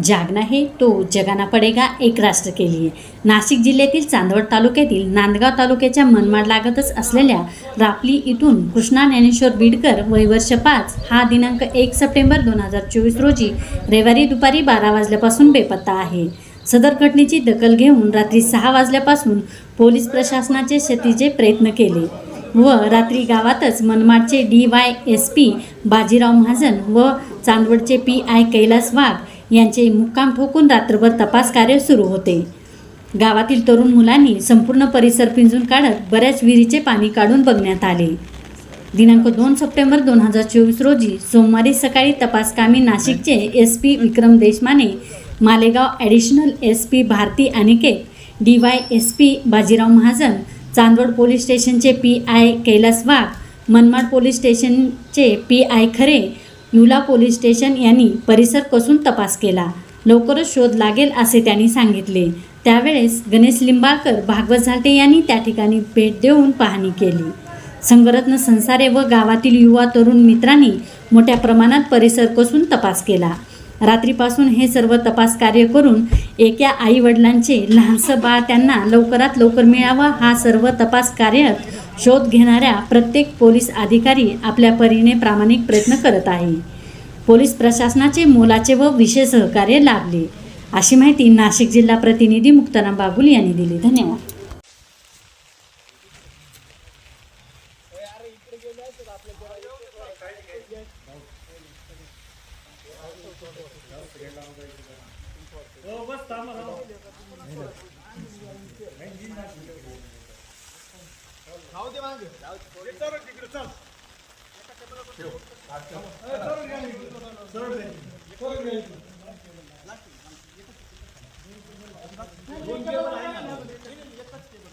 जागना हे तो जगाना पडेगा एक राष्ट्र के लिए. नाशिक जिल्ह्यातील चांदवड तालुक्यातील नांदगाव तालुक्याच्या मनमाड लागतच असलेल्या रापली इथून कृष्णा ज्ञानेश्वर बीडकर वय वर्ष पाच हा दिनांक एक सप्टेंबर दोन हजार चोवीस रोजी रविवारी दुपारी बारा वाजल्यापासून बेपत्ता आहे. सदर घटनेची दखल घेऊन रात्री सहा वाजल्यापासून पोलीस प्रशासनाचे शेतीचे प्रयत्न केले व रात्री गावातच मनमाडचे D Y S P Bajirao Mahajan व चांदवडचे पी आय कैलास वाघ यांचे मुक्काम ठोकून रात्रभर तपास कार्य सुरू होते. गावातील तरुण मुलांनी संपूर्ण परिसर पिंजून काढत बऱ्याच विहिरीचे पाणी काढून बघण्यात आले. दिनांक दोन सप्टेंबर दोन हजार चोवीस रोजी सोमवारी सकाळी तपासकामी नाशिकचे S P Vikram Deshmane Malegaon additional S P Bharati Aniket D Y S P Bajirao Mahajan Chandwad police स्टेशनचे P I Kailas Wagh Manmad police स्टेशनचे पी आय खरे युला पोलीस स्टेशन यांनी परिसर कसून तपास केला. लवकरच शोध लागेल असे त्यांनी सांगितले. त्यावेळेस गणेश लिंबाळकर भागवत झाटे यांनी त्या ठिकाणी भेट देऊन पाहणी केली. संगरत्न संसारे व गावातील युवा तरुण मित्रांनी मोठ्या प्रमाणात परिसर कसून तपास केला. रात्रीपासून हे सर्व तपास कार्य करून एका आई वडिलांचे लहानसं बाळ त्यांना लवकरात लवकर मिळावं हा सर्व तपास कार्य शोध घेणाऱ्या प्रत्येक पोलीस अधिकारी आपल्या परीने प्रामाणिक प्रयत्न करत आहे. पोलीस प्रशासनाचे मोलाचे व विशेष सहकार्य लाभले. अशी माहिती नाशिक जिल्हा प्रतिनिधी मुक्ताराम बागुल यांनी दिली. धन्यवाद. राहू दे मागे सरळ तिकडे चल सरळ घ्या सरळ घ्या आहे ना एकच टेबल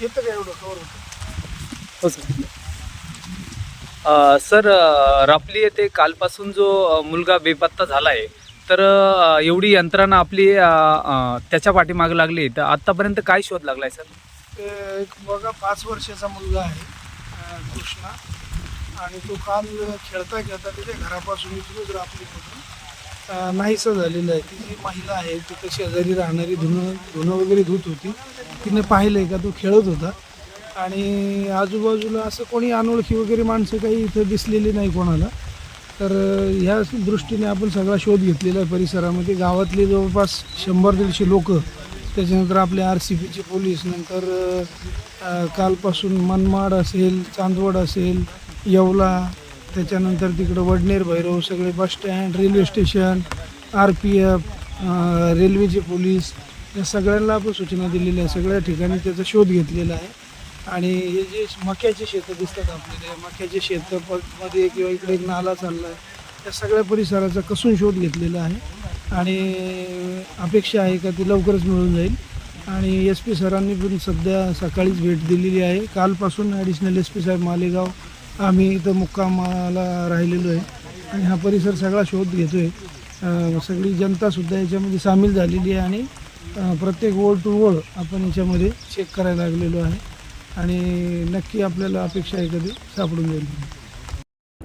येतं का एवढं कवर हो सर सर रापली येथे कालपासून जो मुलगा बेपत्ता झाला आहे तर एवढी यंत्रणा आपली त्याच्या पाठीमागे लागली तर आतापर्यंत काय शोध लागलाय सर एक बघा पाच वर्षाचा मुलगा आहे कृष्णा. आणि तो काल खेळता खेळता तिथे घरापासून इथूनच रापलीपासून नाहीसा झालेलं आहे. ती जी महिला आहे ती शेजारी राहणारी धुणं धुणं वगैरे धुत होती. तिने पाहिलं आहे का? तो खेळत होता. आणि आजूबाजूला असं कोणी अनोळखी वगैरे माणसं काही इथं दिसलेली नाही कोणाला. तर ह्या दृष्टीने आपण सगळा शोध घेतलेला आहे परिसरामध्ये. गावातले जवळपास शंभर दीडशे लोकं त्याच्यानंतर आपले आर सी पीचे पोलीस नंतर कालपासून मनमाड असेल चांदवड असेल येवला त्याच्यानंतर तिकडं वडनेर भैरव सगळे bus stand railway station R P F रेल्वेचे पोलीस या सगळ्यांना आपण सूचना दिलेल्या आहे सगळ्या ठिकाणी त्याचा शोध घेतलेला आहे. आणि हे जे मक्याचे शेतं दिसतात आपल्याला मक्याचे शेतं मध्ये किंवा इकडे एक नाला चालला आहे त्या सगळ्या परिसराचा कसून शोध घेतलेला आहे. आणि अपेक्षा आहे का ती लवकरच मिळून जाईल. आणि एस पी सरांनी पण सध्या सकाळीच भेट दिलेली आहे. कालपासून ॲडिशनल एस पी साहेब मालेगाव आम्ही इथं मुक्कामाला राहिलेलो आहे. आणि हा परिसर सगळा शोध घेतो आहे सगळी जनतासुद्धा याच्यामध्ये सामील झालेली आहे आणि प्रत्येक ओळ टू ओळ आपण याच्यामध्ये चेक करायला लागलेलो आहे. आणि नक्की आपल्याला अपेक्षा आहे कधी सापडून जाईल.